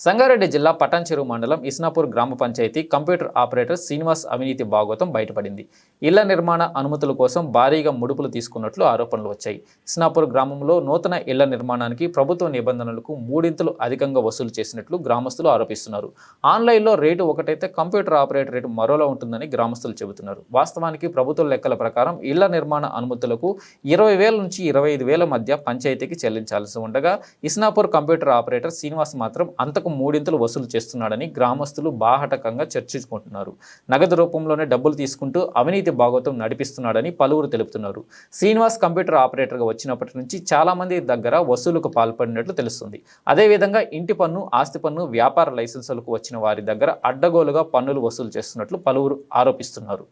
సంగారెడ్డి జిల్లా పటాన్చెరు మండలం ఇస్నాపూర్ గ్రామ పంచాయతీ కంప్యూటర్ ఆపరేటర్ శ్రీనివాస్ అవినీతి భాగోతం బయటపడింది. ఇళ్ళ నిర్మాణ అనుమతుల కోసం భారీగా ముడుపులు తీసుకున్నట్లు ఆరోపణలు వచ్చాయి. ఇస్నాపూర్ గ్రామంలో నూతన ఇళ్ళ నిర్మాణానికి ప్రభుత్వ నిబంధనలకు మూడింతలు అధికంగా వసూలు చేసినట్లు గ్రామస్తులు ఆరోపిస్తున్నారు. ఆన్లైన్లో రేటు ఒకటైతే కంప్యూటర్ ఆపరేటర్ రేటు మరోలా ఉంటుందని గ్రామస్తులు చెబుతున్నారు. వాస్తవానికి ప్రభుత్వ లెక్కల ప్రకారం ఇళ్ళ నిర్మాణ అనుమతులకు ఇరవై వేల నుంచి ఇరవై ఐదు వేల మధ్య పంచాయతీకి చెల్లించాల్సి ఉండగా ఇస్నాపూర్ కంప్యూటర్ ఆపరేటర్ శ్రీనివాస్ మాత్రం అంతకు మూడింతలు వసూలు చేస్తున్నాడని గ్రామస్తులు బాహటకంగా చర్చించుకుంటున్నారు. నగదు రూపంలోనే డబ్బులు తీసుకుంటూ అవినీతి భాగవతం నడిపిస్తున్నాడని పలువురు తెలుపుతున్నారు. శ్రీనివాస్ కంప్యూటర్ ఆపరేటర్గా వచ్చినప్పటి నుంచి చాలామంది దగ్గర వసూలుకు పాల్పడినట్లు తెలుస్తుంది. అదేవిధంగా ఇంటి పన్ను ఆస్తి పన్ను వ్యాపార లైసెన్సులకు వచ్చిన వారి దగ్గర అడ్డగోలుగా పన్నులు వసూలు చేస్తున్నట్లు పలువురు ఆరోపిస్తున్నారు.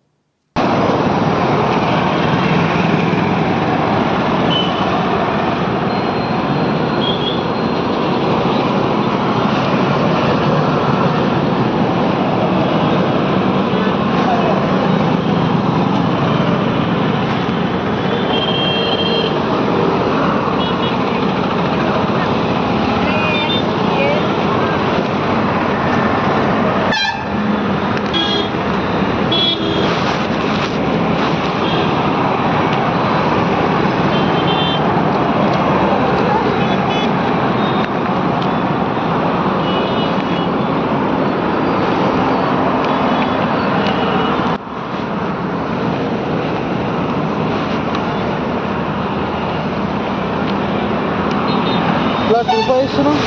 ఫైవ్ ఇస్తున్నావు?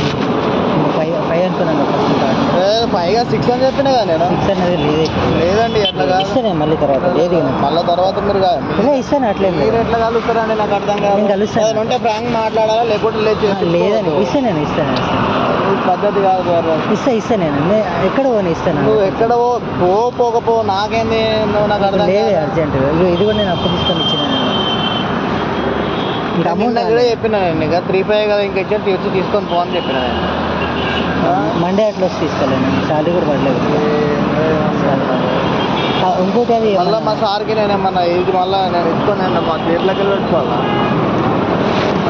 ఫైవ్ ఫైవ్ అనుకున్నాను పైగా సిక్స్ అని చెప్పినా కదా నేను. సిక్స్ అనేది లేదు. లేదండి ఎట్లా కాదు. ఇస్తాను మళ్ళీ తర్వాత లేదు. మళ్ళీ తర్వాత మీరు కాదు. ఇలా ఇస్తాను అట్లేదు మీరు ఎట్లా కలుస్తారండి నాకు అర్థం కాదు. కలుస్తాను. ఉంటే ప్రాంక్ మాట్లాడాలా లేకుంటే లేదు లేదని ఇస్తాను నేను ఇస్తాను పద్ధతి కాదు. ఇస్తా ఇస్తాను నేను. ఎక్కడ పోనీ ఇస్తాను. నువ్వు ఎక్కడ పో పోకపో నాకేంది నువ్వు నాకు అర్థం లేదు. అర్జెంట్. ఇది కూడా నేను అప్పు తీసుకొని ఇచ్చిన. నిన్న కూడా చెప్పిన నేను. ఇక త్రీ ఫైవ్ కదా ఇంకా ఇచ్చాను తీర్చి తీసుకొని పో అని చెప్పిన నేను? మండే అట్లా వచ్చి తీసుకోలేను శాలరీ కూడా పడలేదు. ఇంకోటి అది మళ్ళీ మా సార్కి నేను ఏమన్నా ఇది మళ్ళీ నేను ఇచ్చుకొని నేను మా చేతిలోకి వెళ్ళి పెట్టుకోవాలా?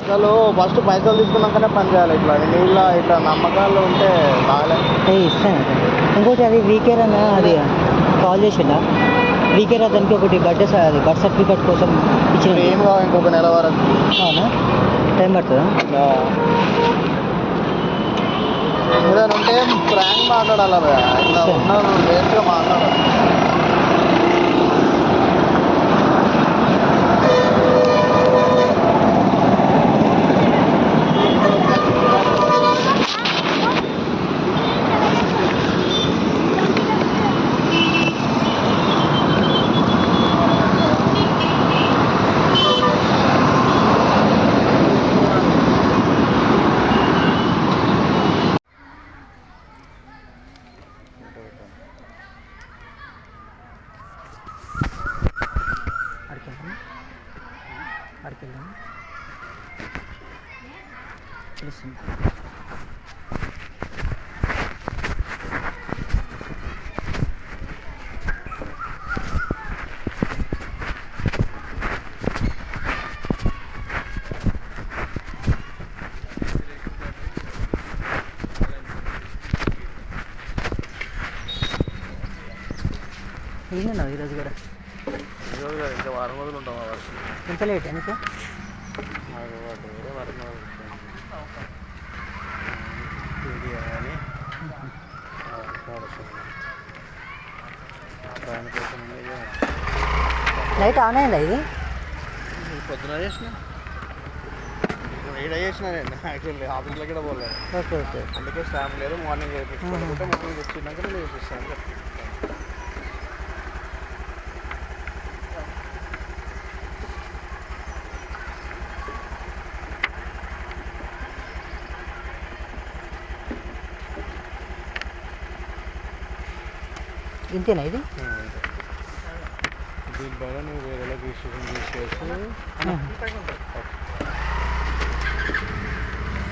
అసలు ఫస్ట్ పైసలు తీసుకున్నాకనే పని చేయాలి ఇట్లా. నీళ్ళ ఇట్లా నమ్మకాలు ఉంటే బాగాలే ఏ, ఇస్తాను. ఇంకోటి అది వీకేర్ అన్న అది కాల్ వీకేర్ అతనికి ఒకటి బర్త్డే అది బర్త్ సర్టిఫికేట్ కోసం ఇచ్చిన ఏం కావాలి ఇంకొక నెల వరకు అవునా టైం పడుతుందా. ఏదైనా ఉంటే ప్రాంక్ మాట్లాడాలి. ఇట్లా. ఉన్నాను వేస్ట్గా మాట్లాడాలి అడికెళ్దాం తెలుస్తుంది ఈయన ఈరోజు కూడా ఈరోజు కాదు, ఇంకా వారం రోజులు ఉంటాం ఆ వర్షం ఎంత లేట్ ఎందుకు? మాకు వాటి వేరే వారం రోజులు వర్షం. దానికోసం లైట్ ఆన్ అయిందా ఇది? పొద్దున చేసిన ఈడ చేసిన నేను యాక్చువల్లీ ఆఫీస్లో కూడా పోలేదు ఓకే ఓకే. అందుకే స్టాఫ్ లేదు. మార్నింగ్ మార్నింగ్ వచ్చినాక నేను చేపిస్తాను ఇంతేనా ఇది? నువ్వు వేరేలా రిజిస్ట్రేషన్ తీసేసి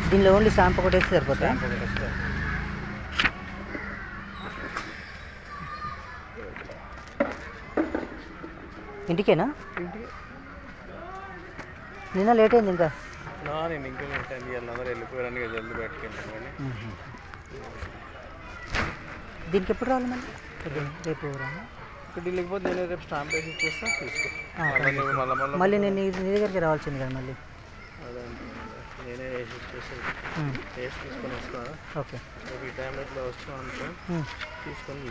దీనిలో ఓన్లీ స్టాంప్ ఒకటి వేస్తే సరిపోతా? ఇంటికేనా? ఇంటికి. నిన్న లేట్ అయింది ఇంకా? నేను ఇంకా అందరూ వెళ్ళిపోయారని జల్దీ కానీ. దీనికి ఎప్పుడు రావాలి మళ్ళీ? రేపు రానా ఇక్కడ లేకపోతే నేను రేపు స్టాంప్ వేసి ఇచ్చేస్తా తీసుకో. మళ్ళీ నేను నీ దగ్గరికి రావాల్సింది కదా మళ్ళీ. నేనే వేసి ఇచ్చేసి వేసి తీసుకొని వస్తాను ఓకే. రేపు ఈ టైంలో ఇట్లా వస్తాను అనుకో తీసుకొని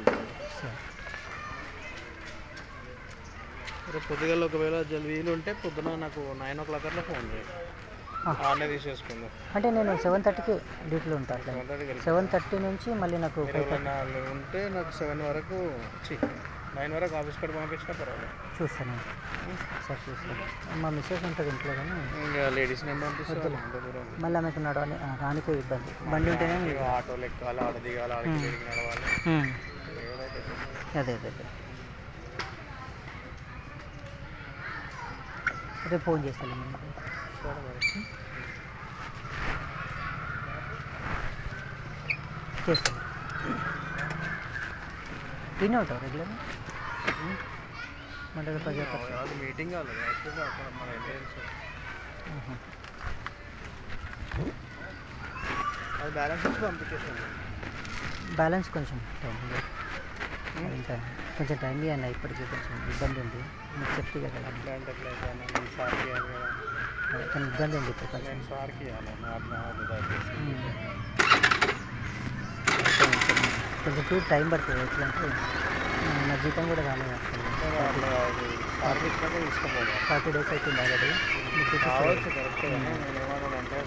రేపు పొద్దుగల ఒకవేళ జల్ వీలు ఉంటే పొద్దున నాకు నైన్ ఓ క్లాక్ అట్లా ఫోన్ చేయి. ఆ. ఆడనే తీసేసుకుందాం. అంటే నేను సెవెన్ థర్టీకి డ్యూటీలో ఉంటాను సెవెన్ థర్టీ నుంచి మళ్ళీ నాకు ఉంటే నాకు సెవెన్ వరకు నైన్ వరకు ఆఫీస్ కాడ పంపించినా పర్వాలేదు. చూస్తాను. సార్ చూస్తాను. మా మిస్సెస్ ఉంటుంది ఇంట్లో కానీ. ఇంకా లేడీస్ని ఏం పంపిస్తాను మళ్ళీ ఆమెకు నడవాలి. రానికే ఇబ్బంది. బండి ఉంటేనే ఆటోలు ఎక్కాలి ఆడ దిగాలి ఆడికి నడవాలి. అదే అదే అదే. రేపు ఫోన్ చేస్తాను నేను సరే మరి చేస్తాను. ఇన్ని ఉంటావు రెగ్యులర్ మన దగ్గర పది మీటింగ్ అది బ్యాలెన్స్ పంపించేసాను బ్యాలెన్స్ కొంచెం టైం ఇంకా కొంచెం టైం ఇవ్వండి ఇప్పటికీ కొంచెం ఇబ్బంది ఉంది. మీకు చెప్తే కదా కానీ ఇబ్బంది ఉంది ఇప్పుడు కొంచెం నేను సార్కి ఇవ్వాలి నాకు నాకు దయచేసి ఉమ్. కొంచెం టైం పడుతుంది ఎట్లా అంటే. నా జీతం కూడా రాలేదు ఫార్టీ డేస్ అవుతుంది ఆల్రెడీ. కావచ్చు కరెక్ట్ నేను ఏమన్నానంటే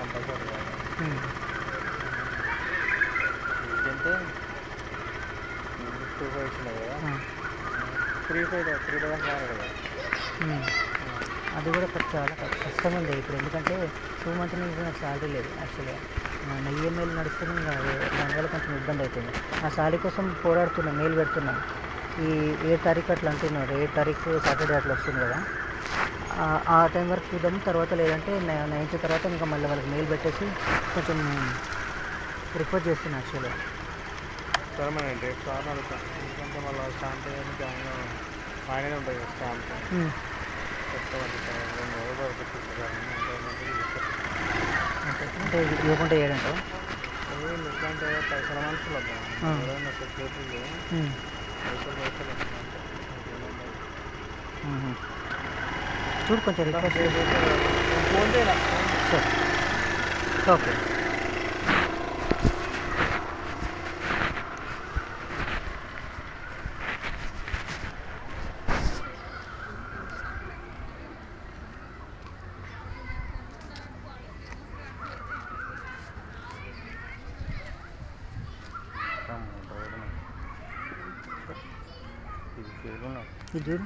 కంపల్సరీ. ఎందుకంటే టూ ఫైవ్ ఇచ్చినాయి కదా. త్రీ ఫైవ్ త్రీ థౌసండ్ కావాలి కదా. అది కూడా కొంచెం చాలా కష్టం ఉంది ఇప్పుడు. ఎందుకంటే టూ మంత్ నుంచి నాకు శాలరీ లేదు యాక్చువల్గా. ఈఎంఐలు వే- దానివల్ల కొంచెం ఇబ్బంది అవుతుంది నా శాలరీ కోసం పోరాడుతున్నా మెయిల్ పెడుతున్నా. ఈ ఏ తారీఖు అట్లా అంటున్నారు? ఏ తారీఖు సాటర్డే అట్లా వస్తుంది కదా. ఆ- ఆ టైం వరకు చూద్దాం. తర్వాత లేదంటే నైన్త్ తర్వాత ఇంకా మళ్ళీ వాళ్ళకి మెయిల్ పెట్టేసి కొంచెం రిక్వెస్ట్ చేస్తున్నా యాక్చువల్గా సరే సార్ అడుగుతాను ఎందుకంటే మళ్ళీ స్టాంప్ చేయడానికి ఆయన ఆయననే ఉంటుంది స్టాంప్ సార్ రెండు రోజులు అంటే ఇవ్వకుండా చేయడంతో ఎందుకంటే పైసల మనుషులు చూడు కొంచెం రిక్వెస్ట్ ఫోన్ సరే. ఓకే. ఇది పేరు ఇది చూడు